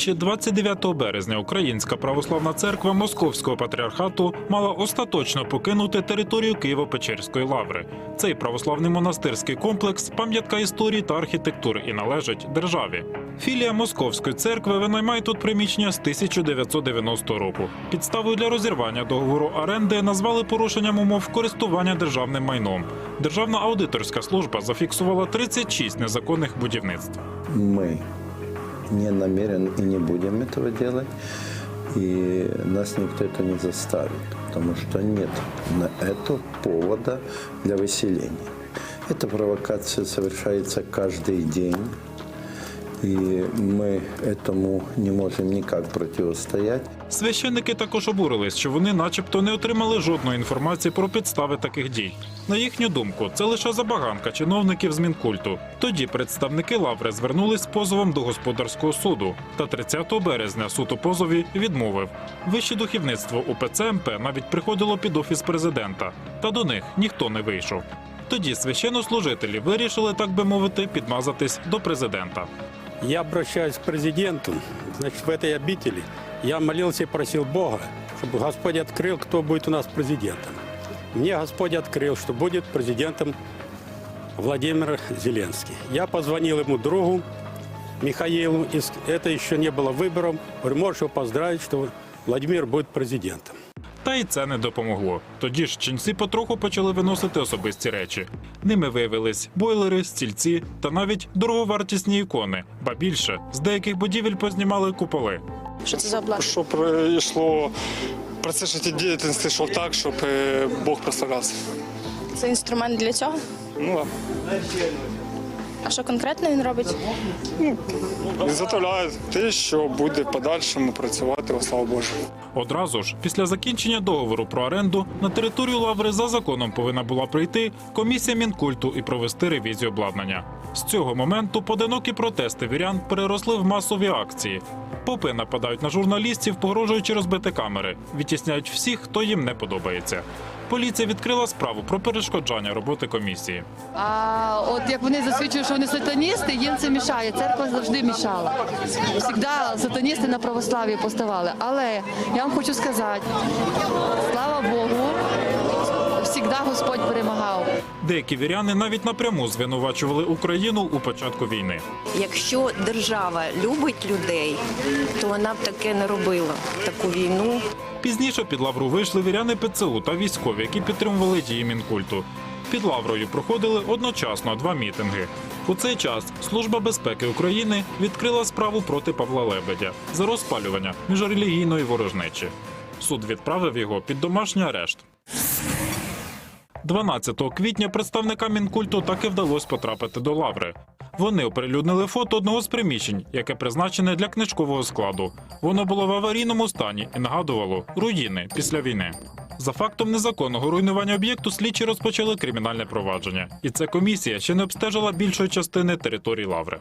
Ще 29 березня Українська православна церква Московського патріархату мала остаточно покинути територію Києво-Печерської лаври. Цей православний монастирський комплекс пам'ятка історії та архітектури і належить державі. Філія Московської церкви винаймає тут приміщення з 1990 року. Підставою для розірвання договору оренди назвали порушенням умов користування державним майном. Державна аудиторська служба зафіксувала 36 незаконних будівництв. Мы не намерены и не будем этого делать. И нас никто это не заставит, потому что нет на это повода для выселения. Эта провокация совершается каждый день, и мы этому не можем никак противостоять. Священники також обурились, що вони, начебто, не отримали жодної інформації про підстави таких дій. На їхню думку, це лише забаганка чиновників з Мінкульту. Тоді представники лаври звернулись з позовом до господарського суду. Та 30 березня суд у позові відмовив. Вище духовництво УПЦ МП навіть приходило під офіс президента, та до них ніхто не вийшов. Тоді священнослужителі вирішили, так би мовити, підмазатись до президента. Я обращаюсь к президенту. Значит, в этой обители я молился и просил Бога, чтобы Господь открыл, кто будет у нас президентом. Мне Господь открыл, что будет президентом Владимир Зеленский. Я позвонил ему другу Михаилу, это еще не было выбором. Говорю, можешь его поздравить, что Владимир будет президентом. Та й це не допомогло. Тоді ж ченці потроху почали виносити особисті речі. Ними виявились бойлери, стільці та навіть дороговартісні ікони. Ба більше з деяких будівель познімали куполи. Що це за обладнання? Щоб пройшло процес життєдіяльності йшов так, щоб е, Бог прославлявся. Це інструмент для цього? Ну да. А що конкретно він робить? І затовляє те, що буде в подальшому працювати во слава Божу. Одразу ж, після закінчення договору про оренду, на територію лаври за законом повинна була прийти комісія мінкульту і провести ревізію обладнання. З цього моменту поодинокі протести вірян переросли в масові акції. Попи нападають на журналістів, погрожуючи розбити камери, відтісняють всіх, хто їм не подобається. Поліція відкрила справу про перешкоджання роботи комісії. А от як вони засвідчують, що вони сатаністи, їм це мішає. Церква завжди мішала. Завжди сатаністи на православ'ї поставали. Але я вам хочу сказати, слава Богу, Господь перемагав. Деякі віряни навіть напряму звинувачували Україну у початку війни. Якщо держава любить людей, то вона б таке не робила, таку війну. Пізніше під лавру вийшли віряни ПЦУ та військові, які підтримували дії мінкульту. Під лаврою проходили одночасно два мітинги. У цей час Служба безпеки України відкрила справу проти Павла Лебедя за розпалювання міжрелігійної ворожнечі. Суд відправив його під домашній арешт. 12 квітня представникам мінкульту так і вдалося потрапити до лаври. Вони оприлюднили фото одного з приміщень, яке призначене для книжкового складу. Воно було в аварійному стані і нагадувало руїни після війни. За фактом незаконного руйнування об'єкту слідчі розпочали кримінальне провадження, і ця комісія ще не обстежила більшої частини території лаври.